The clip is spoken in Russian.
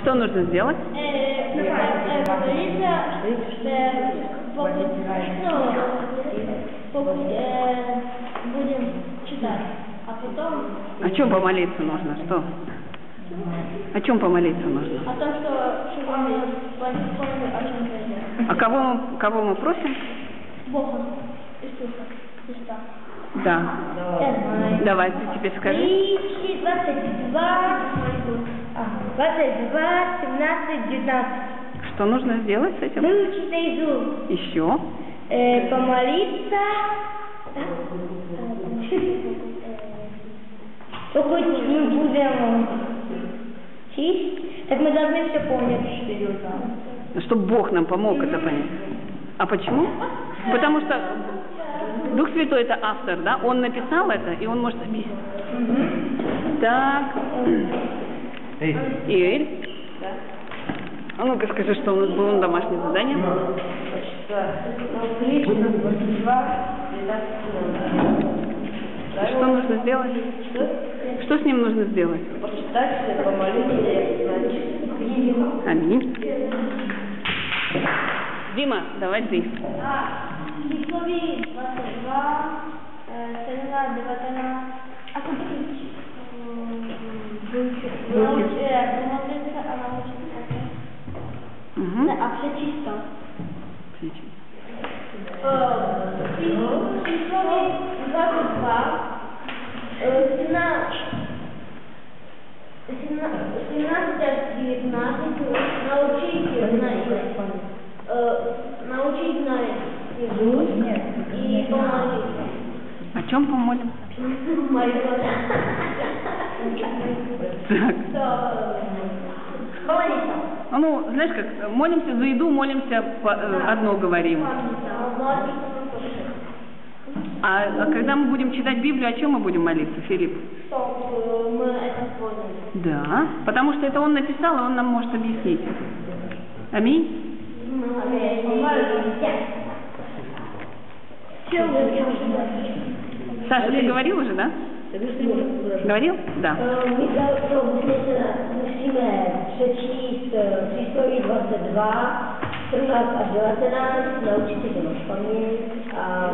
Что нужно сделать? Будем читать, а потом О чем помолиться нужно? Что? О чем помолиться нужно? о том, что чтобы мы поняли, о чем А кого мы, кого мы просим? Бога, Иисуса Христа. Да. Давай, ты теперь скажи. Тридцать, двадцать два, а, двадцать два, семнадцать, девятнадцать. Что нужно сделать с этим? Выучить наизусть. Еще. Э, помолиться. Только мы будем честь, так мы должны все помнить. Чтобы Бог нам помог это понять. А почему? Потому что Дух Святой это автор, да? Он написал это, и он может объяснить. Так. Игорь? А ну-ка скажи, что у нас было на домашнее задание? Что нужно сделать? Что с ним нужно сделать? Почитать, помолиться, Аминь. Дима, давай ты. Числові 22, 17, 19, а тут Научиться, а научиться. Угу. А все чисто. Числові 22, 17, 17, 19, научить знать. Научить знать язык и помолиться. О чем помолим? Молиться. Так. Ну, знаешь как, молимся за еду, молимся по- э, одно говорим. А, а когда мы будем читать Библию, о чем мы будем молиться, Филипп? Чтоб мы это Да, потому что это он написал, и он нам может объяснить. Аминь. Саша, ты говорил уже, да? Говорил? Да. Musíme, přečíst eh, přísloví 22, 17 až 19, naučit si to a.